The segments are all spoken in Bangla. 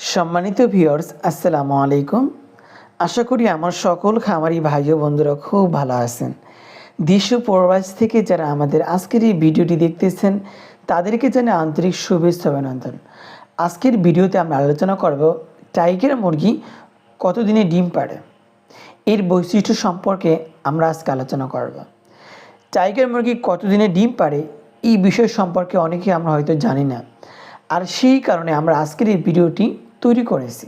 সম্মানিত ভিউয়ার্স, আসসালামু আলাইকুম। আশা করি আমার সকল খামারি ভাই ও বন্ধুরা খুব ভালো আছেন। দেশ ও প্রবাস থেকে যারা আমাদের আজকের এই ভিডিওটি দেখতেছেন, তাদেরকে জানে আন্তরিক শুভেচ্ছা অভিনন্দন। আজকের ভিডিওতে আমরা আলোচনা করব টাইগার মুরগি কতদিনে ডিম পাড়ে? এর বৈশিষ্ট্য সম্পর্কে আমরা আজকে আলোচনা করব। টাইগার মুরগি কতদিনে ডিম পাড়ে, এই বিষয় সম্পর্কে অনেকে আমরা হয়তো জানি না। আর সেই কারণে আমরা আজকের এই ভিডিওটি তৈরি করেছি।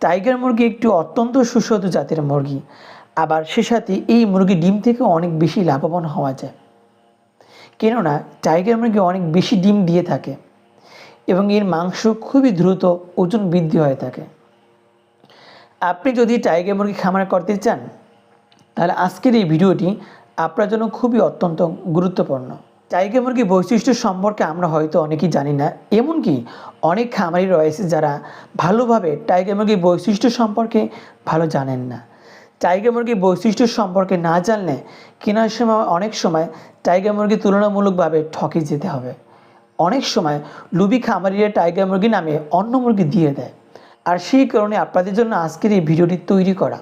টাইগার মুরগি একটি অত্যন্ত সুস্বাদু জাতের মুরগি। আবার সে সাথে এই মুরগি ডিম থেকে অনেক বেশি লাভবান হওয়া যায়। কেননা, টাইগার মুরগি অনেক বেশি ডিম দিয়ে থাকে এবং এর মাংস খুবই দ্রুত ওজন বৃদ্ধি হয়ে থাকে। আপনি যদি টাইগার মুরগি খামার করতে চান, তাহলে আজকের এই ভিডিওটি আপনার জন্য খুবই অত্যন্ত গুরুত্বপূর্ণ। টাইগার মুরগি বৈশিষ্ট্য সম্পর্কে আমরা হয়তো অনেকেই জানি না। এমনকি অনেক খামারি রয়েছে যারা ভালোভাবে টাইগার মুরগির বৈশিষ্ট্য সম্পর্কে ভালো জানেন না। টাইগার মুরগির বৈশিষ্ট্য সম্পর্কে না জানলে কেনার সময় অনেক সময় টাইগার মুরগি তুলনামূলকভাবে ঠকে যেতে হবে। অনেক সময় লুবি খামারিরা টাইগার মুরগি নামে অন্য মুরগি দিয়ে দেয়। আর সেই কারণে আপনাদের জন্য আজকের এই ভিডিওটি তৈরি করা।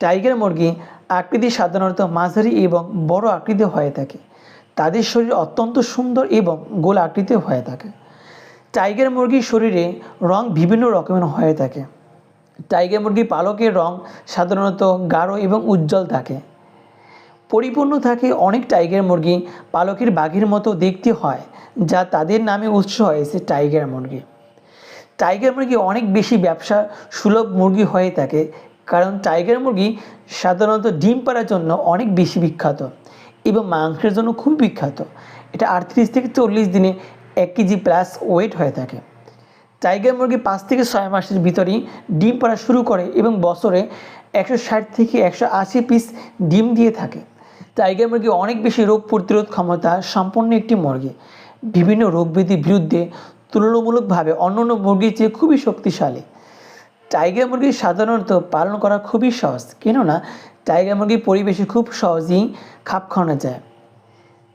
টাইগার মুরগি আকৃতি সাধারণত মাঝারি এবং বড় আকৃতি হয়ে থাকে। তাদের শরীর অত্যন্ত সুন্দর এবং গোল আকৃতি হয়ে থাকে। টাইগার মুরগির শরীরে রং বিভিন্ন রকমের হয়ে থাকে। টাইগার মুরগি পালকের রং সাধারণত গাঢ় এবং উজ্জ্বল থাকে। পরিপূর্ণ থাকে অনেক টাইগার মুরগি পালকের বাঘের মতো দেখতে হয়, যা তাদের নামে উৎস হয়েছে টাইগার মুরগি। টাইগার মুরগি অনেক বেশি ব্যবসা সুলভ মুরগি হয়ে থাকে, কারণ টাইগার মুরগি সাধারণত ডিম পাড়ার জন্য অনেক বেশি বিখ্যাত। এবং মাংসের জন্য খুব বিখ্যাত। এটা আটত্রিশ থেকে চল্লিশ দিনে এক কেজি প্লাস ওয়েট হয়ে থাকে। টাইগার মুরগি পাঁচ থেকে ছয় মাসের ভিতরেই ডিম পাড়া শুরু করে এবং বছরে একশো ষাট থেকে একশো আশি পিস ডিম দিয়ে থাকে। টাইগার মুরগি অনেক বেশি রোগ প্রতিরোধ ক্ষমতা সম্পন্ন একটি মুরগি। বিভিন্ন রোগ ব্যাধির বিরুদ্ধে তুলনামূলকভাবে অন্যান্য মুরগির চেয়ে খুবই শক্তিশালী। টাইগার মুরগি সাধারণত পালন করা খুবই সহজ। কেননা টাইগার মুরগি পরিবেশে খুব সহজেই খাপ খাওয়ানো যায়।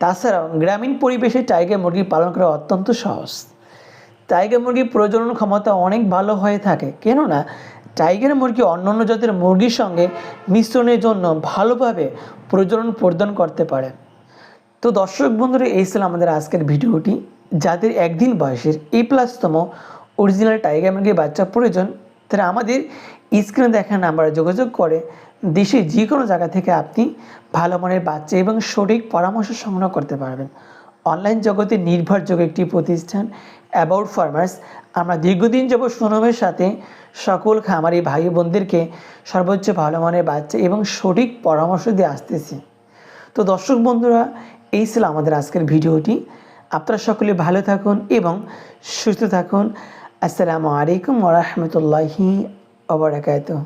তাছাড়াও গ্রামীণ পরিবেশে টাইগার মুরগি পালন করা অত্যন্ত সহজ। টাইগার মুরগির প্রজনন ক্ষমতা অনেক ভালো হয়ে থাকে, কেননা টাইগার মুরগি অন্যান্য জাতের মুরগির সঙ্গে মিশ্রণের জন্য ভালোভাবে প্রজনন প্রদান করতে পারে। তো দর্শক বন্ধুরা, এই ছিল আমাদের আজকের ভিডিওটি। যাদের একদিন বয়সের এ প্লাসতম অরিজিনাল টাইগার মুরগির বাচ্চা প্রয়োজন, তারা আমাদের স্ক্রিনে দেখা নাম্বারে যোগাযোগ করে দেশের যে কোনো জায়গা থেকে আপনি ভালো মানের বাচ্চা এবং সঠিক পরামর্শ সংগ্রহ করতে পারবেন। অনলাইন জগতে নির্ভরযোগ্য একটি প্রতিষ্ঠান অ্যাবাউট ফার্মার্স আমরা দীর্ঘদিন যাব সুনামের সাথে সকল খামারি ভাই বোনদেরকে সর্বোচ্চ ভালো মানের বাচ্চা এবং সঠিক পরামর্শ দিয়ে আসতেছি। তো দর্শক বন্ধুরা, এই ছিল আমাদের আজকের ভিডিওটি। আপনারা সকলে ভালো থাকুন এবং সুস্থ থাকুন। আসসালামু আলাইকুম ওরহমতুল্লাহি ওবরাকাতুহ